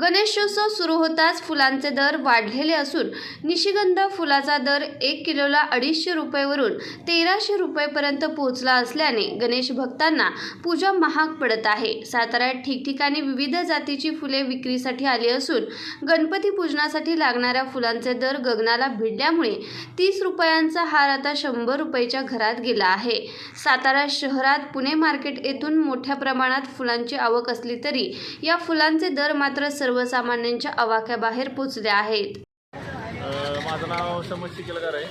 गणेशोत्सव सुरू होताच फुलांचे दर वाढलेले असून निशिगंध फुलाचा दर एक किलोला अडीचशे रुपयेवरून तेराशे रुपयेपर्यंत पोहोचला असल्याने गणेश भक्तांना पूजा महाग पडत आहे. साताऱ्यात ठिकठिकाणी विविध जातीची फुले विक्रीसाठी आली असून गणपती पूजनासाठी लागणाऱ्या फुलांचे दर गगनाला भिडल्यामुळे तीस रुपयांचा हार आता शंभर रुपयेच्या घरात गेला आहे. सातारा शहरात पुणे मार्केट येथून मोठ्या प्रमाणात फुलांची आवक असली तरी या फुलांचे दर मात्र सर्वसामान्यांच्या आवाक्याबाहेर पोचले आहेत. माझं नाव समज शिकेलकर आहे.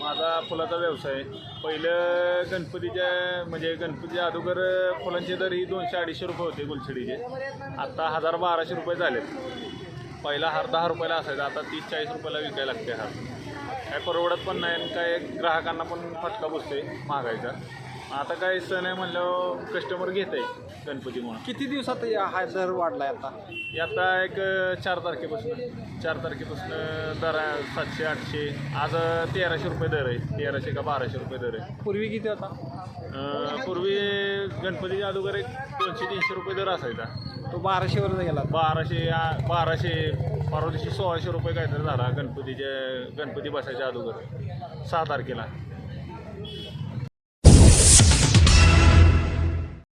माझा फुलाचा व्यवसाय आहे. पहिलं गणपतीच्या म्हणजे गणपतीच्या अगोदर फुलांचे दर ही दोनशे अडीचशे रुपये होते गुलछडीचे. आत्ता हजार बाराशे रुपये झालेत. पहिला हार दहा रुपयाला असायचा. आता तीस चाळीस रुपयाला विकायला लागते हार. काय परवडत पण नाही आणि काय ग्राहकांना पण फटका बसतोय महागायचा आता काय सण आहे म्हणल्यावर कस्टमर घेत आहे गणपतीमुळं. किती दिवसात या- हा दर वाढलाय आता? हे आता एक चार तारखेपासून. चार तारखेपासून दर आहे सातशे आठशे. आज तेराशे रुपये दर आहे. तेराशे का बाराशे रुपये दर आहे. पूर्वी किती होता? अ, पूर्वी गणपतीच्या अगोदर एक दोनशे तीनशे रुपये दर असायचा. तो बाराशेवर गेला. बाराशे आ- बाराशे परवा दिवशी सोळाशे रुपये काहीतरी झाला गणपतीच्या गणपती बसायच्या अगोदर. सहा तारखेला.